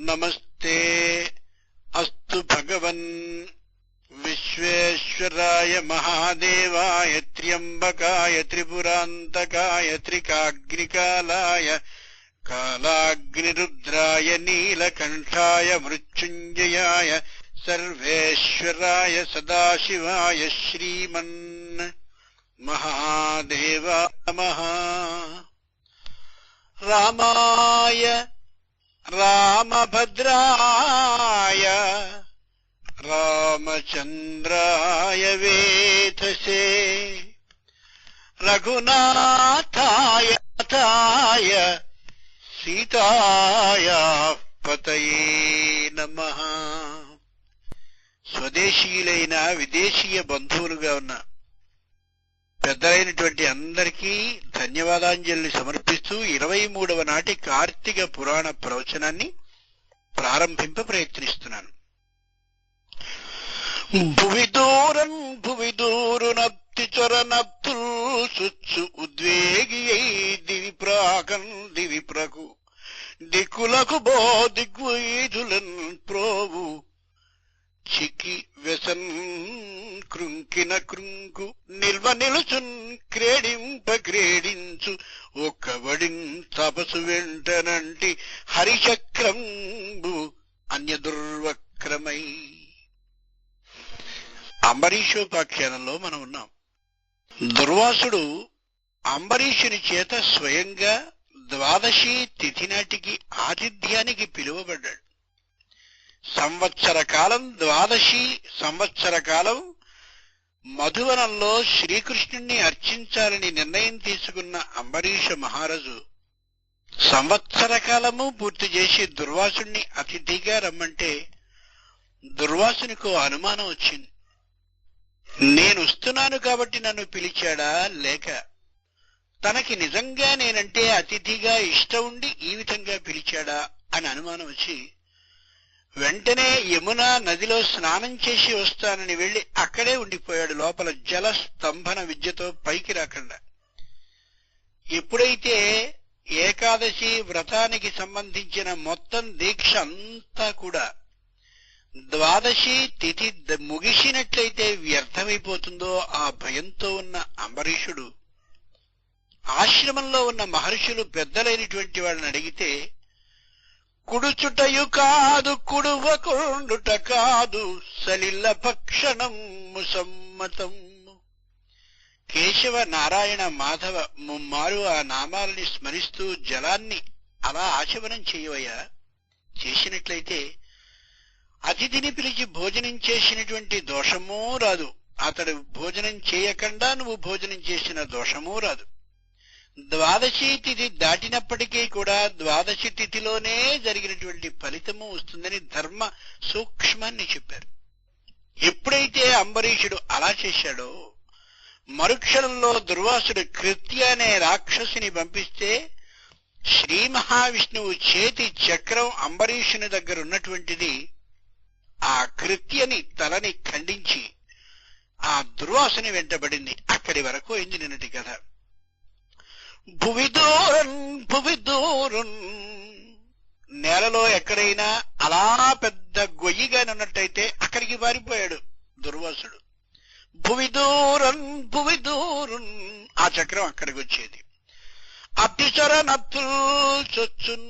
नमस्ते। अस्तु भगवन् विश्वेश्वराय महादेवाय त्र्यम्बकाय त्रिपुरान्तकाय त्रिकाग्निकालाय कालाग्निरुद्राय नीलकण्ठाय मृत्युञ्जयाय सर्वेश्वराय सदाशिवाय श्रीमन् महादेव अमः रामाय రామభద్రాయ రామచంద్రాయ వేధసే. రఘునాథాయ తాయ సీతాయ పతయే నమ. స్వదేశీయులైన విదేశీయ బంధువులుగా ఉన్న పెద్దలైనటువంటి అందరికీ ధన్యవాదాంజలి సమర్పిస్తూ ఇరవై మూడవ నాటి కార్తీక పురాణ ప్రవచనాన్ని ప్రారంభింప ప్రయత్నిస్తున్నాను. భువి దూరం భువి దూరునప్తి చొరనప్తుల్ సుచ్చు ఉద్వేగియై దివి ప్రాకం దివి ప్రకు. దిక్కులకు బో దిగ్వీధులన్ ప్రోవు. చికి వ్యసన్ కృంకిన కృంకు నిల్వ నిలుచున్ క్రేడింప క్రేడించు ఒక్కవడిన్ తపసు వెంటనంటి హరిచక్రంబు అన్య దుర్వక్రమై అంబరీషోపాఖ్యానంలో మనం ఉన్నాం. దుర్వాసుడు అంబరీషుని చేత స్వయంగా ద్వాదశి తిథి నాటికి ఆతిథ్యానికి పిలువబడ్డాడు. సంవత్సర కాలం ద్వాదశి సంవత్సర కాలం మధువనంలో శ్రీకృష్ణుణ్ణి అర్చించాలని నిర్ణయం తీసుకున్న అంబరీష మహారాజు సంవత్సర కాలము పూర్తి చేసి దుర్వాసుణ్ణి అతిథిగా రమ్మంటే దుర్వాసునికో అనుమానం వచ్చింది. నేను వస్తున్నాను కాబట్టి నన్ను పిలిచాడా లేక తనకి నిజంగా నేనంటే అతిథిగా ఇష్టం ఉండి ఈ విధంగా పిలిచాడా అని అనుమానం వచ్చి వెంటనే యమున నదిలో స్నానం చేసి వస్తానని వెళ్ళి అక్కడే ఉండిపోయాడు లోపల జల స్తంభన విద్యతో పైకి రాకుండా. ఎప్పుడైతే ఏకాదశి వ్రతానికి సంబంధించిన మొత్తం దీక్ష అంతా కూడా ద్వాదశి తిథి ద- ముగిసినట్లయితే వ్యర్థమైపోతుందో ఆ భయంతో ఉన్న అంబరీషుడు ఆశ్రమంలో ఉన్న మహర్షులు పెద్దలైనటువంటి వాళ్ళని అడిగితే కుడుచుటయు కాదు కుడువకుండుట కాదు సలిల్ల భక్షణము సమ్మతం కేశవ నారాయణ మాధవ ముమ్మారు ఆ నామాలని స్మరిస్తూ జలాన్ని అలా ఆచమనం చేయవయ్యా. చేసినట్లయితే అతిథిని పిలిచి భోజనం చేసినటువంటి దోషమూ రాదు. అతడు భోజనం చేయకుండా నువ్వు భోజనం చేసిన దోషమూ రాదు. ద్వాదశి తిథి దాటినప్పటికీ కూడా ద్వాదశి తిథిలోనే జరిగినటువంటి ఫలితము వస్తుందని ధర్మ సూక్ష్మాన్ని చెప్పారు. ఎప్పుడైతే అంబరీషుడు అలా చేశాడో మరుక్షణంలో దుర్వాసుడు కృత్య అనే రాక్షసుని పంపిస్తే శ్రీ మహావిష్ణువు చేతి చక్రం అంబరీషుని దగ్గర ఉన్నటువంటిది ఆ కృత్యని తలని ఖండించి ఆ దుర్వాసుని వెంటబడింది. అక్కడి వరకు అయింది నిన్నటి కథ. భువి దూరం భువి దూరం నేలలో ఎక్కడైనా అలా పెద్ద గొయ్యిగానున్నట్టయితే అక్కడికి పారిపోయాడు దుర్వాసుడు. భువిదూరన్ దూరం భువి దూరం ఆ చక్రం అక్కడికి వచ్చేది అప్తిచర చొచ్చున్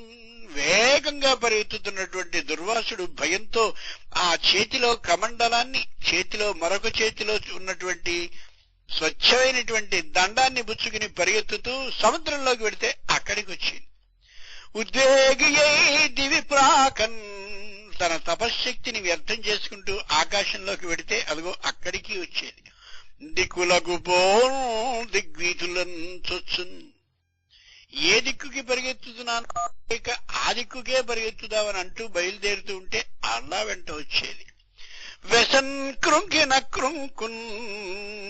వేగంగా పరిగెత్తుతున్నటువంటి దుర్వాసుడు భయంతో ఆ చేతిలో కమండలాన్ని చేతిలో మరొక చేతిలో ఉన్నటువంటి స్వచ్ఛమైనటువంటి దండాన్ని బుచ్చుకుని పరిగెత్తుతూ సముద్రంలోకి వెడితే అక్కడికి వచ్చింది ఉద్వేగి దివి ప్రాకన్ తన తపశ్శక్తిని వ్యర్థం చేసుకుంటూ ఆకాశంలోకి వెడితే అదిగో అక్కడికి వచ్చేది. దిక్కులకు పో దిగ్వీతులను ఏ దిక్కుకి పరిగెత్తుతున్నాను? ఇక ఆ దిక్కుకే పరిగెత్తుదామని అంటూ బయలుదేరుతూ ఉంటే అలా వెంట వచ్చేది. వెసన్ కృంకిన కృంకున్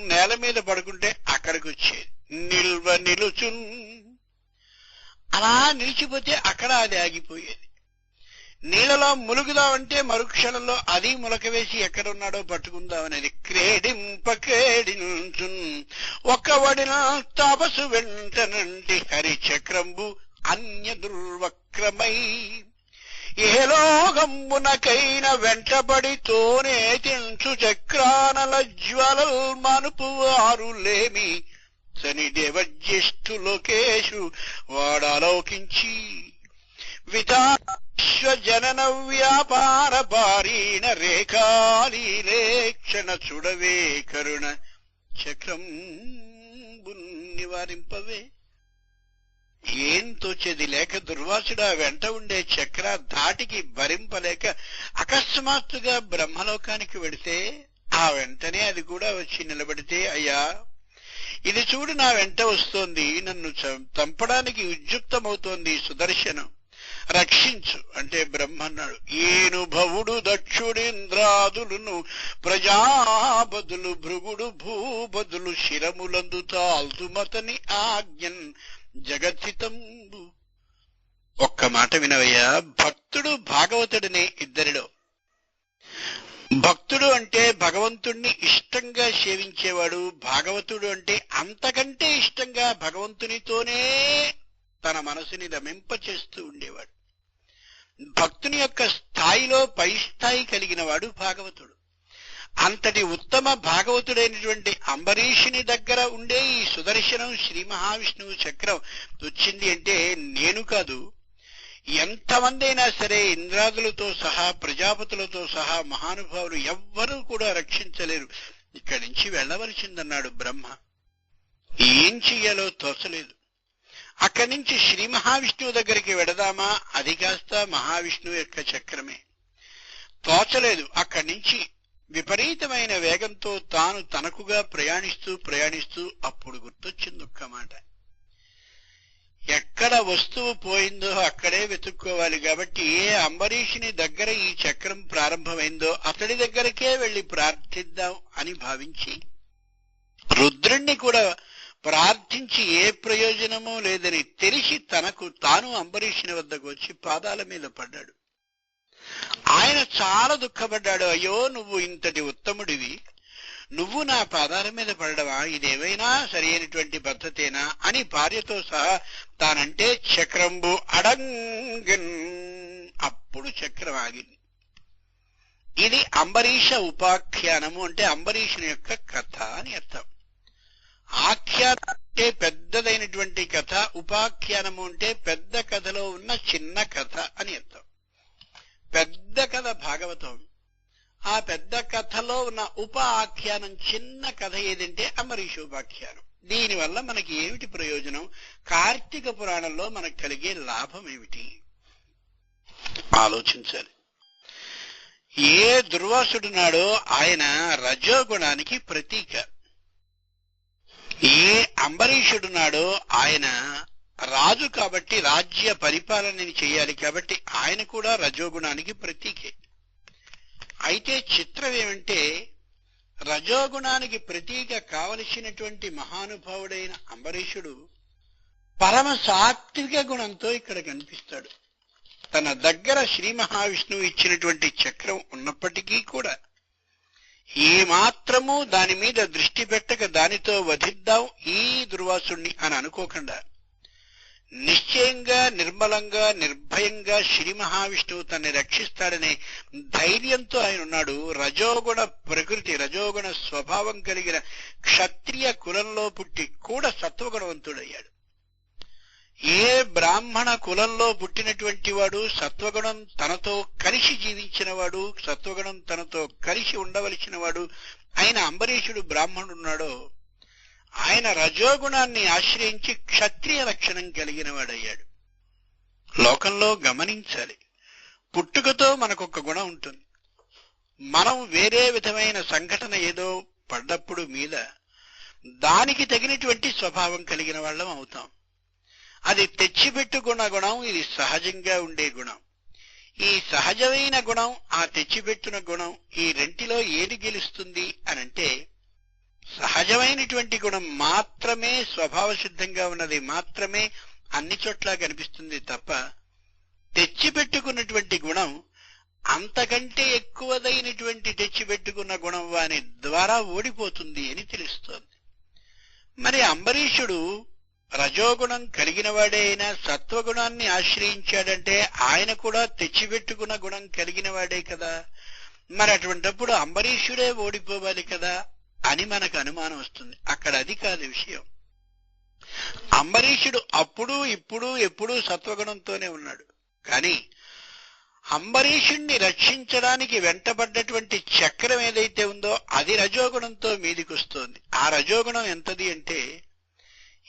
నేల మీద పడుకుంటే అక్కడికి వచ్చేది నిల్వ నిలుచున్. అలా నిలిచిపోతే అక్కడ అది ఆగిపోయేది. నీళ్ళలో ములుగుదామంటే మరుక్షణంలో అది ములక వేసి ఎక్కడున్నాడో పట్టుకుందామనేది. క్రేడింప క్రేడించున్. వడిన తాపసు వెంటనంటి హరి చక్రంబు అన్య దుర్వక్రమై ఏలోగంబునకైన వెంటబడితోనే తించు చక్రానల జ్వలల్ మనుపు వారులేమి శని దేవజ్యేష్ఠులోకేషు వాడాలోకించి. వితాశ్వజనన వ్యాపార పారీణ రేఖాలీలేక్షణ చూడవే కరుణ. చక్రం నివారింపవే ఏం తోచేది లేక దుర్వాసుడు ఆ వెంట ఉండే చక్ర ధాటికి భరింపలేక అకస్మాత్తుగా బ్రహ్మలోకానికి వెడితే ఆ వెంటనే అది కూడా వచ్చి నిలబడితే అయ్యా ఇది చూడు నా వెంట వస్తోంది నన్ను చం- చంపడానికి ఉద్యుక్తమవుతోంది సుదర్శనం. రక్షించు అంటే బ్రహ్మన్నాడు. ఏనుభవుడు దక్షుడేంద్రాదులను ప్రజాబదులు భృగుడు భూబదులు శిరములందు తాల్తుమతని ఆజ్ఞన్. జగచ్చితంబు ఒక్క మాట వినవయ్యా భక్తుడు భాగవతుడిని ఇద్దరిలో. భక్తుడు అంటే భగవంతుణ్ణి ఇష్టంగా సేవించేవాడు భాగవతుడు అంటే అంతకంటే ఇష్టంగా భగవంతునితోనే తన మనసుని రమింప చేస్తూ ఉండేవాడు. భక్తుని యొక్క స్థాయిలో పై స్థాయి కలిగిన వాడు భాగవతుడు. అంతటి ఉత్తమ భాగవతుడైనటువంటి అంబరీషుని దగ్గర ఉండే ఈ సుదర్శనం శ్రీ మహావిష్ణువు చక్రం వచ్చింది అంటే నేను కాదు. ఎంతమంది అయినా సరే ఇంద్రాదులతో సహా ప్రజాపతులతో సహా మహానుభావులు ఎవ్వరూ కూడా రక్షించలేరు. ఇక్కడి నుంచి వెళ్ళవలసిందన్నాడు బ్రహ్మ. ఏం చెయ్యాలో తోచలేదు. అక్కడి నుంచి శ్రీ మహావిష్ణువు దగ్గరికి వెడదామా? అది కాస్త మహావిష్ణువు యొక్క చక్రమే. తోచలేదు. అక్కడి నుంచి విపరీతమైన వేగంతో తాను తనకుగా ప్రయాణిస్తూ ప్రయాణిస్తూ అప్పుడు గుర్తొచ్చింది ఒక్క మాట. ఎక్కడ వస్తువు పోయిందో అక్కడే వెతుక్కోవాలి కాబట్టి ఏ అంబరీషుని దగ్గర ఈ చక్రం ప్రారంభమైందో అతడి దగ్గరకే వెళ్ళి ప్రార్థిద్దాం అని భావించి రుద్రుణ్ణి కూడా ప్రార్థించి ఏ ప్రయోజనమూ లేదని తెలిసి తనకు తాను అంబరీషుని వద్దకు వచ్చి పాదాల మీద పడ్డాడు. ఆయన చాలా దుఃఖపడ్డాడు. అయ్యో నువ్వు ఇంతటి ఉత్తముడివి. నువ్వు నా పాదాల మీద పడడమా? ఇదేమైనా సరి అయినటువంటి పద్ధతేనా? అని భార్యతో సహా తానంటే చక్రంబు అడంగన్. అప్పుడు చక్రం ఆగింది. ఇది అంబరీష ఉపాఖ్యానము అంటే అంబరీషుని యొక్క కథ అని అర్థం. ఆఖ్యానం అంటే పెద్దదైనటువంటి కథ ఉపాఖ్యానము అంటే పెద్ద కథలో ఉన్న చిన్న కథ అని అర్థం. పెద్ద కథ భాగవతం. ఆ పెద్ద కథలో ఉన్న ఉప ఆఖ్యానం చిన్న కథ ఏదంటే అమరీషోపాఖ్యానం. దీనివల్ల మనకి ఏమిటి ప్రయోజనం? కార్తీక పురాణంలో మనకు కలిగే లాభం ఏమిటి? ఆలోచించాలి. ఏ దుర్వాసుడున్నాడో ఆయన రజోగుణానికి ప్రతీక. ఏ అంబరీషుడున్నాడో ఆయన రాజు కాబట్టి రాజ్య పరిపాలనని చేయాలి కాబట్టి ఆయన కూడా రజోగుణానికి ప్రతీకే. అయితే చిత్రం ఏమంటే రజోగుణానికి ప్రతీక కావలసినటువంటి మహానుభావుడైన అంబరీషుడు పరమ సాత్విక గుణంతో ఇక్కడ కనిపిస్తాడు. తన దగ్గర శ్రీ మహావిష్ణువు ఇచ్చినటువంటి చక్రం ఉన్నప్పటికీ కూడా ఏ మాత్రము దాని మీద దృష్టి పెట్టక దానితో వధిద్దాం ఈ దుర్వాసుణ్ణి అని అనుకోకుండా నిశ్చయంగా నిర్మలంగా నిర్భయంగా శ్రీ మహావిష్ణువు తన్ని రక్షిస్తాడనే ధైర్యంతో ఆయన ఉన్నాడు రజోగుణ ప్రకృతి రజోగుణ స్వభావం కలిగిన క్షత్రియ కులంలో పుట్టి కూడా సత్వగుణవంతుడయ్యాడు. ఏ బ్రాహ్మణ కులంలో పుట్టినటువంటి వాడు సత్వగుణం తనతో కలిసి జీవించిన వాడు సత్వగుణం తనతో కలిసి ఉండవలసిన వాడు. ఆయన అంబరీషుడు బ్రాహ్మణుడున్నాడో ఆయన రజోగుణాన్ని ఆశ్రయించి క్షత్రియ లక్షణం కలిగిన వాడయ్యాడు లోకంలో గమనించాలి. పుట్టుకతో మనకొక గుణం ఉంటుంది. మనం వేరే విధమైన సంఘటన ఏదో పడ్డప్పుడు మీద దానికి తగినటువంటి స్వభావం కలిగిన వాళ్ళం అవుతాం. అది తెచ్చిపెట్టుకున్న గుణం ఇది సహజంగా ఉండే గుణం. ఈ సహజమైన గుణం ఆ తెచ్చిపెట్టిన గుణం ఈ రెంటిలో ఏది గెలుస్తుంది అనంటే సహజమైనటువంటి గుణం మాత్రమే స్వభావ సిద్ధంగా ఉన్నది మాత్రమే అన్ని చోట్ల కనిపిస్తుంది తప్ప తెచ్చిపెట్టుకున్నటువంటి గుణం అంతకంటే ఎక్కువదైనటువంటి తెచ్చిపెట్టుకున్న గుణం వాని ద్వారా ఓడిపోతుంది అని తెలుస్తోంది. మరి అంబరీషుడు రజోగుణం కలిగిన వాడే అయినా సత్వగుణాన్ని ఆశ్రయించాడంటే ఆయన కూడా తెచ్చిపెట్టుకున్న గుణం కలిగిన వాడే కదా. మరి అటువంటప్పుడు అంబరీషుడే ఓడిపోవాలి కదా. అని మనకు అనుమానం వస్తుంది. అక్కడ అది కాదు విషయం. అంబరీషుడు అప్పుడు ఇప్పుడు ఎప్పుడూ సత్వగుణంతోనే ఉన్నాడు. కానీ అంబరీషుణ్ణి రక్షించడానికి వెంటబడ్డటువంటి చక్రం ఏదైతే ఉందో అది రజోగుణంతో మీదికొస్తోంది. ఆ రజోగుణం ఎంతది అంటే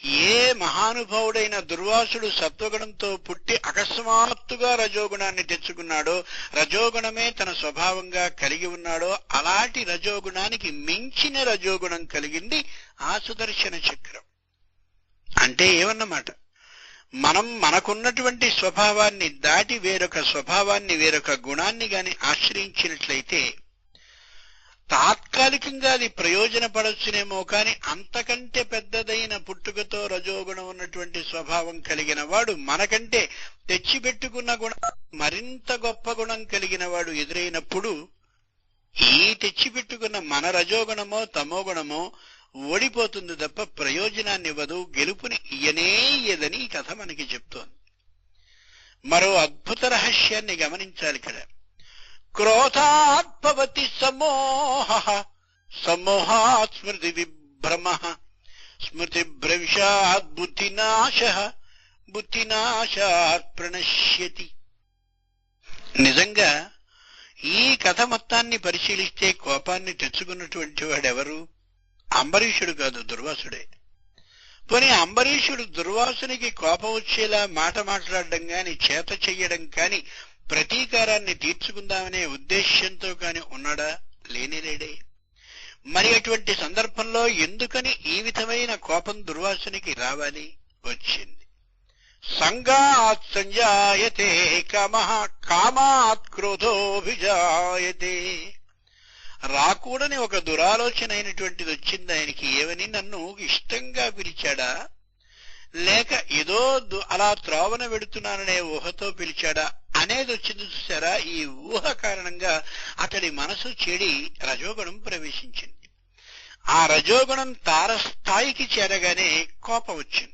ఏ మహానుభావుడైన దుర్వాసుడు సత్వగుణంతో పుట్టి అకస్మాత్తుగా రజోగుణాన్ని తెచ్చుకున్నాడో రజోగుణమే తన స్వభావంగా కలిగి ఉన్నాడో అలాంటి రజోగుణానికి మించిన రజోగుణం కలిగింది ఆ సుదర్శన చక్రం. అంటే ఏమన్నమాట? మనం మనకున్నటువంటి స్వభావాన్ని దాటి వేరొక స్వభావాన్ని వేరొక గుణాన్ని గాని ఆశ్రయించినట్లయితే తాత్కాలికంగా అది ప్రయోజనపడొచ్చునేమో కానీ అంతకంటే పెద్దదైన పుట్టుకతో రజోగుణం ఉన్నటువంటి స్వభావం కలిగిన వాడు మనకంటే తెచ్చిపెట్టుకున్న గుణం మరింత గొప్ప గుణం కలిగిన వాడు ఎదురైనప్పుడు ఈ తెచ్చిపెట్టుకున్న మన రజోగుణమో తమోగుణమో ఓడిపోతుంది తప్ప ప్రయోజనాన్ని ఇవ్వదు గెలుపుని ఇయ్యనే ఇయ్యదని ఈ కథ మనకి చెప్తోంది. మరో అద్భుత రహస్యాన్ని గమనించాలి ఇక్కడ క్రోధాద్భవతి సమోహ సమోహాత్ స్మృతి విభ్రమ స్మృతిభ్రంశాత్ బుద్ధినాశ బుద్ధినాశాత్ ప్రణశ్యతి నిజంగా ఈ కథ మొత్తాన్ని పరిశీలిస్తే కోపాన్ని తెచ్చుకున్నటువంటి వాడెవరు? అంబరీషుడు కాదు దుర్వాసుడే. పోనీ అంబరీషుడు దుర్వాసునికి కోపం వచ్చేలా మాట మాట్లాడడం గాని చేత చెయ్యడం కాని ప్రతి ప్రతీకారాన్ని తీర్చుకుందామనే ఉద్దేశ్యంతో కాని ఉన్నాడా? లేనిలేడే మరి అటువంటి సందర్భంలో ఎందుకని ఈ విధమైన కోపం దుర్వాసునికి రావాలి? వచ్చింది. సంగాత్ సంజాయతే కామ కామాత్ క్రోధోభిజాయతే. రాకూడని ఒక దురాలోచన అయినటువంటిది వచ్చింది ఆయనకి. ఏమని? నన్ను ఇష్టంగా పిలిచాడా? లేక ఏదో అలా త్రోవన వెడుతున్నాననే ఊహతో పిలిచాడా? అనేది వచ్చింది చూసారా? ఈ ఊహ కారణంగా అతడి మనసు చెడి రజోగుణం ప్రవేశించింది. ఆ రజోగుణం తారస్థాయికి చేరగానే కోపం వచ్చింది.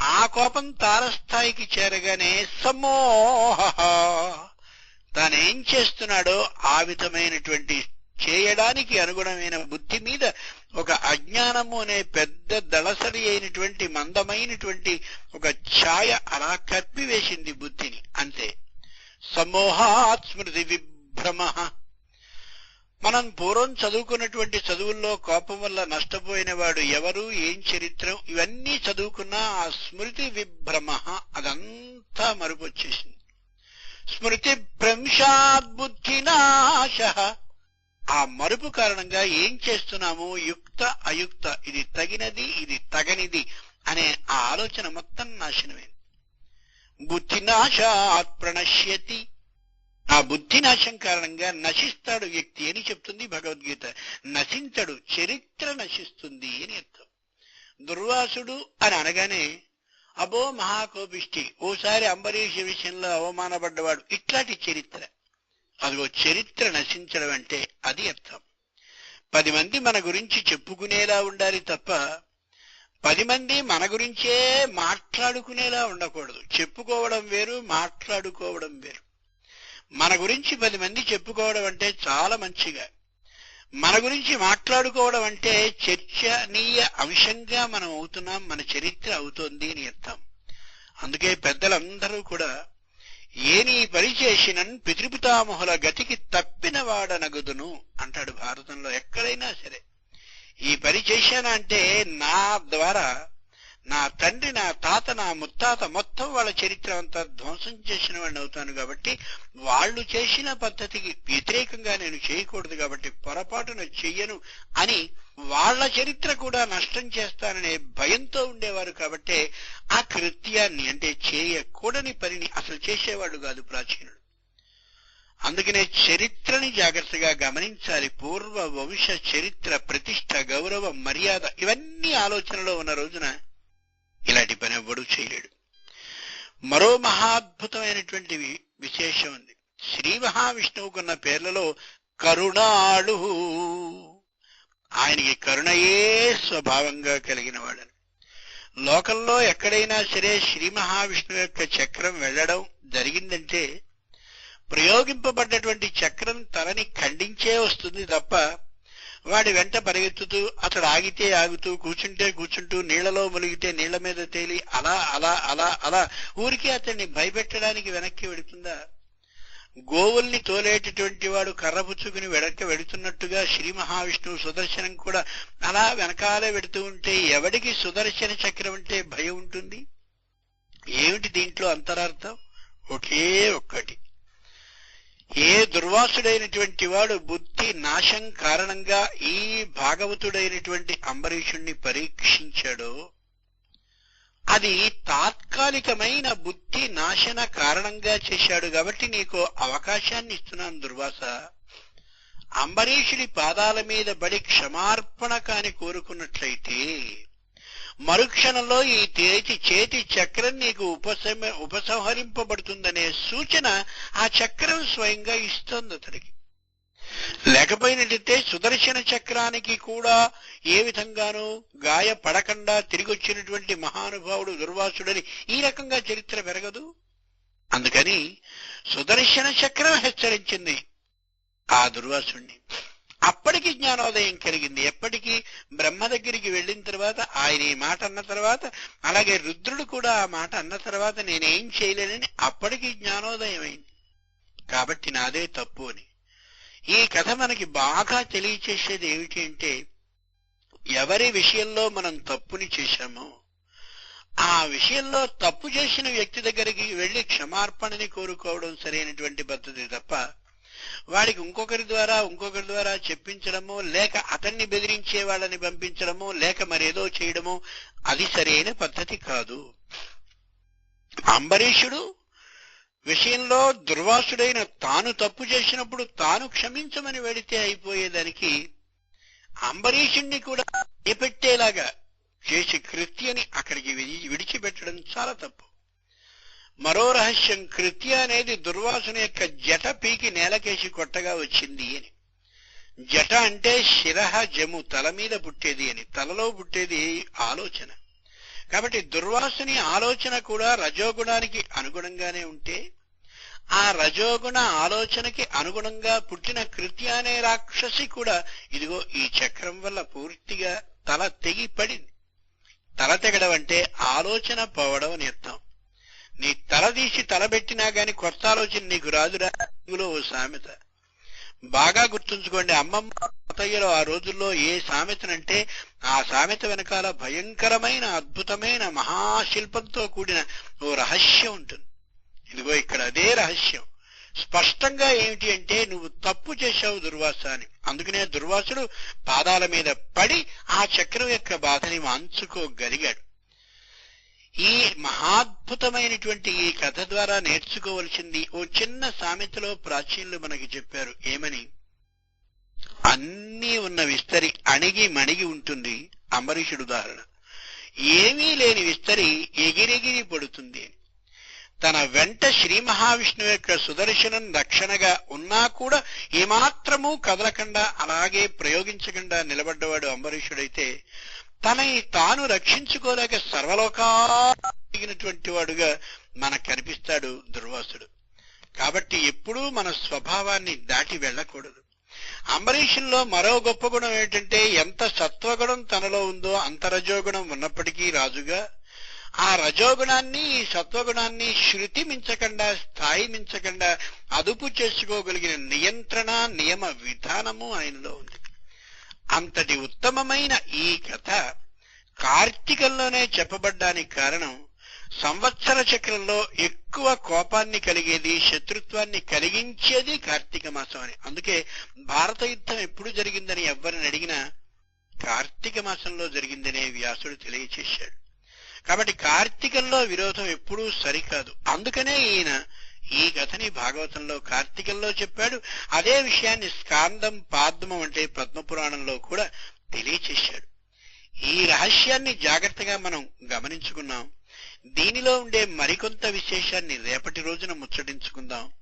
ఆ కోపం తారస్థాయికి చేరగానే సమోహ తానేం చేస్తున్నాడో ఆ విధమైనటువంటి చేయడానికి అనుగుణమైన బుద్ధి మీద ఒక అజ్ఞానము అనే పెద్ద దళసరి అయినటువంటి మందమైనటువంటి ఒక ఛాయ అలా కప్పివేసింది బుద్ధిని. అంతే. సమోహాత్ స్మృతి విభ్రమ. మనం పూర్వం చదువుకున్నటువంటి చదువుల్లో కోపం వల్ల నష్టపోయిన వాడు ఎవరు ఏం చరిత్రం ఇవన్నీ చదువుకున్నా ఆ స్మృతి విభ్రమ. అదంతా మరుపొచ్చేసింది. స్మృతి భ్రంశాద్బుద్ధినాశ ఆ మరుపు కారణంగా ఏం చేస్తున్నాము? యుక్త అయుక్త. ఇది తగినది ఇది తగనిది అనే ఆ ఆలోచన మొత్తం నాశనమైంది. బుద్ధినాశాత్ ప్రణశ్యతి. ఆ బుద్ధినాశం కారణంగా నశిస్తాడు వ్యక్తి అని చెప్తుంది భగవద్గీత. నశించడు చరిత్ర నశిస్తుంది అని అర్థం. దుర్వాసుడు అని అనగానే అబో మహాకోపిష్టి ఓసారి అంబరీష విషయంలో అవమానపడ్డవాడు. ఇట్లాంటి చరిత్ర. అదిగో చరిత్ర నశించడం అంటే అది అర్థం. పది మంది మన గురించి చెప్పుకునేలా ఉండాలి తప్ప పది మంది మన గురించే మాట్లాడుకునేలా ఉండకూడదు. చెప్పుకోవడం వేరు మాట్లాడుకోవడం వేరు. మన గురించి పది మంది చెప్పుకోవడం అంటే చాలా మంచిగా. మన గురించి మాట్లాడుకోవడం అంటే చర్చనీయ అంశంగా మనం అవుతున్నాం మన చరిత్ర అవుతోంది అని అర్థం. అందుకే పెద్దలందరూ కూడా ఏని పరిచేసినన్ పని పితృపితామహుల గతికి తప్పిన వాడనగుదును అంటాడు భారతంలో ఎక్కడైనా సరే. ఈ పని చేశానంటే నా ద్వారా నా తండ్రి నా తాత నా ముత్తాత మొత్తం వాళ్ళ చరిత్ర అంతా ధ్వంసం చేసిన వాడిని అవుతాను కాబట్టి వాళ్ళు చేసిన పద్ధతికి వ్యతిరేకంగా నేను చేయకూడదు కాబట్టి పొరపాటున చెయ్యను అని వాళ్ళ చరిత్ర కూడా నష్టం చేస్తాననే భయంతో ఉండేవారు కాబట్టే ఆ కృత్యాన్ని అంటే చేయకూడని పనిని అసలు చేసేవాడు కాదు ప్రాచీనుడు. అందుకనే చరిత్రని జాగ్రత్తగా గమనించాలి. పూర్వ వంశ చరిత్ర ప్రతిష్ట గౌరవ మర్యాద ఇవన్నీ ఆలోచనలో ఉన్న రోజున ఇలాంటి పని ఎవ్వడూ చేయలేడు. మరో మహాద్భుతమైనటువంటి విశేషం ఉంది. శ్రీ మహావిష్ణువుకున్న పేర్లలో కరుణాళు. ఆయనకి కరుణయే స్వభావంగా కలిగిన వాడని. లోకంలో ఎక్కడైనా సరే శ్రీ మహావిష్ణువు యొక్క చక్రం వెళ్ళడం జరిగిందంటే ప్రయోగింపబడ్డటువంటి చక్రం తలని ఖండించే వస్తుంది తప్ప వాడి వెంట పరిగెత్తుతూ అతడు ఆగితే ఆగుతూ కూర్చుంటే కూర్చుంటూ నీళ్ళలో మునిగితే నీళ్ళ మీద తేలి అలా అలా అలా అలా ఊరికి అతన్ని భయపెట్టడానికి వెనక్కి వెడుతుందా గోవుల్ని తోలేటటువంటి వాడు కర్రపుచ్చుకుని వెనక్కి వెళుతున్నట్టుగా శ్రీ మహావిష్ణువు సుదర్శనం కూడా అలా వెనకాలే వెడుతూ ఉంటే ఎవడికి సుదర్శన చక్రం అంటే భయం ఉంటుంది? ఏమిటి దీంట్లో అంతరార్థం? ఒకే ఒక్కటి. ఏ దుర్వాసుడైనటువంటి వాడు బుద్ధి నాశం కారణంగా ఈ భాగవతుడైనటువంటి అంబరీషుణ్ణి పరీక్షించాడో అది తాత్కాలికమైన బుద్ధి నాశన కారణంగా చేశాడు కాబట్టి నీకు అవకాశాన్ని ఇస్తున్నాను దుర్వాస. అంబరీషుడి పాదాల మీద బడి క్షమార్పణ కాని కోరుకున్నట్లయితే మరుక్షణంలో ఈ తేచి చేతి చక్రం నీకు ఉపశమ ఉపసంహరింపబడుతుందనే సూచన ఆ చక్రం స్వయంగా ఇస్తోంది అతడికి లేకపోయినట్టయితే సుదర్శన చక్రానికి కూడా ఏ విధంగానూ గాయపడకుండా తిరిగొచ్చినటువంటి మహానుభావుడు దుర్వాసుడని ఈ రకంగా చరిత్ర పెరగదు. అందుకని సుదర్శన చక్రం హెచ్చరించింది ఆ దుర్వాసుణ్ణి. అప్పటికి జ్ఞానోదయం కలిగింది. ఎప్పటికీ బ్రహ్మ దగ్గరికి వెళ్ళిన తర్వాత ఆయన ఈ మాట అన్న తర్వాత అలాగే రుద్రుడు కూడా ఆ మాట అన్న తర్వాత నేనేం చేయలేనని అప్పటికి జ్ఞానోదయం అయింది. కాబట్టి నాదే తప్పు అని. ఈ కథ మనకి బాగా తెలియచేసేది ఏమిటి అంటే ఎవరి విషయంలో మనం తప్పుని చేశామో ఆ విషయంలో తప్పు చేసిన వ్యక్తి దగ్గరికి వెళ్ళి క్షమార్పణని కోరుకోవడం సరైనటువంటి పద్ధతి తప్ప వాడికి ఇంకొకరి ద్వారా ఇంకొకరి ద్వారా చెప్పించడమో లేక అతన్ని బెదిరించే వాళ్ళని పంపించడము లేక మరేదో చేయడము అది సరైన పద్ధతి కాదు. అంబరీషుడు విషయంలో దుర్వాసుడైన తాను తప్పు చేసినప్పుడు తాను క్షమించమని వెడితే అయిపోయేదానికి అంబరీషుణ్ణి కూడా చేపెట్టేలాగా చేసి కృత్యని అక్కడికి విడిచిపెట్టడం చాలా తప్పు. మరో రహస్యం కృత్య అనేది దుర్వాసుని యొక్క జట పీకి నేలకేసి కొట్టగా వచ్చింది అని. జట అంటే శిరహ జము తల మీద పుట్టేది అని తలలో పుట్టేది ఆలోచన. కాబట్టి దుర్వాసుని ఆలోచన కూడా రజోగుణానికి అనుగుణంగానే ఉంటే ఆ రజోగుణ ఆలోచనకి అనుగుణంగా పుట్టిన కృత్య అనే రాక్షసి కూడా ఇదిగో ఈ చక్రం వల్ల పూర్తిగా తల తెగి పడింది తల తెగడం అంటే ఆలోచన పోవడం అని అర్థం. నీ తలదీసి తలబెట్టినా గాని కొత్త ఆలోచన నీకు రాదురా. తెలుగులో ఓ సామెత. బాగా గుర్తుంచుకోండి అమ్మమ్మ తాతయ్యలు ఆ రోజుల్లో ఏ సామెతనంటే ఆ సామెత వెనకాల భయంకరమైన అద్భుతమైన మహాశిల్పంతో కూడిన ఓ రహస్యం ఉంటుంది. ఇదిగో ఇక్కడ అదే రహస్యం. స్పష్టంగా ఏమిటి అంటే నువ్వు తప్పు చేశావు దుర్వాస అని అందుకనే దుర్వాసుడు పాదాల మీద పడి ఆ చక్రం యొక్క బాధని వాంచుకోగలిగాడు. ఈ మహాద్భుతమైనటువంటి ఈ కథ ద్వారా నేర్చుకోవలసింది ఓ చిన్న సామెతలో ప్రాచీనులు మనకి చెప్పారు. ఏమని? అన్నీ ఉన్న విస్తరి అణిగి మణిగి ఉంటుంది అంబరీషుడు ఉదాహరణ ఏమీ లేని విస్తరి ఎగిరెగిరి పడుతుంది. తన వెంట శ్రీ మహావిష్ణువు యొక్క సుదర్శనం రక్షణగా ఉన్నా కూడా ఏమాత్రమూ కదలకుండా అలాగే ప్రయోగించకుండా నిలబడ్డవాడు అంబరీషుడైతే తనని తాను రక్షించుకోలేక సర్వలోకాగినటువంటి వాడుగా మనకు కనిపిస్తాడు దుర్వాసుడు. కాబట్టి ఎప్పుడూ మన స్వభావాన్ని దాటి వెళ్ళకూడదు. అంబరీషుల్లో మరో గొప్ప గుణం ఏంటంటే ఎంత సత్వగుణం తనలో ఉందో అంత రజోగుణం ఉన్నప్పటికీ రాజుగా ఆ రజోగుణాన్ని ఈ సత్వగుణాన్ని శృతి మించకుండా స్థాయి మించకుండా అదుపు చేసుకోగలిగిన నియంత్రణ నియమ విధానము ఆయనలో ఉంది. అంతటి ఉత్తమమైన ఈ కథ కార్తీకంలోనే చెప్పబడ్డానికి కారణం సంవత్సర చక్రంలో ఎక్కువ కోపాన్ని కలిగేది శత్రుత్వాన్ని కలిగించేది కార్తీక మాసం అని అందుకే భారత యుద్ధం ఎప్పుడు జరిగిందని ఎవ్వరిని అడిగినా కార్తీక మాసంలో జరిగిందనే వ్యాసుడు తెలియచేశాడు. కాబట్టి కార్తీకంలో విరోధం ఎప్పుడూ సరికాదు. అందుకనే ఈయన ఈ కథని భాగవతంలో కార్తికంలో చెప్పాడు. అదే విషయాన్ని స్కాందం పాద్మం అంటే పద్మపురాణంలో కూడా తెలియచేశాడు. ఈ రహస్యాన్ని జాగ్రత్తగా మనం గమనించుకున్నాం దీనిలో ఉండే మరికొంత విశేషాన్ని రేపటి రోజున ముచ్చటించుకుందాం.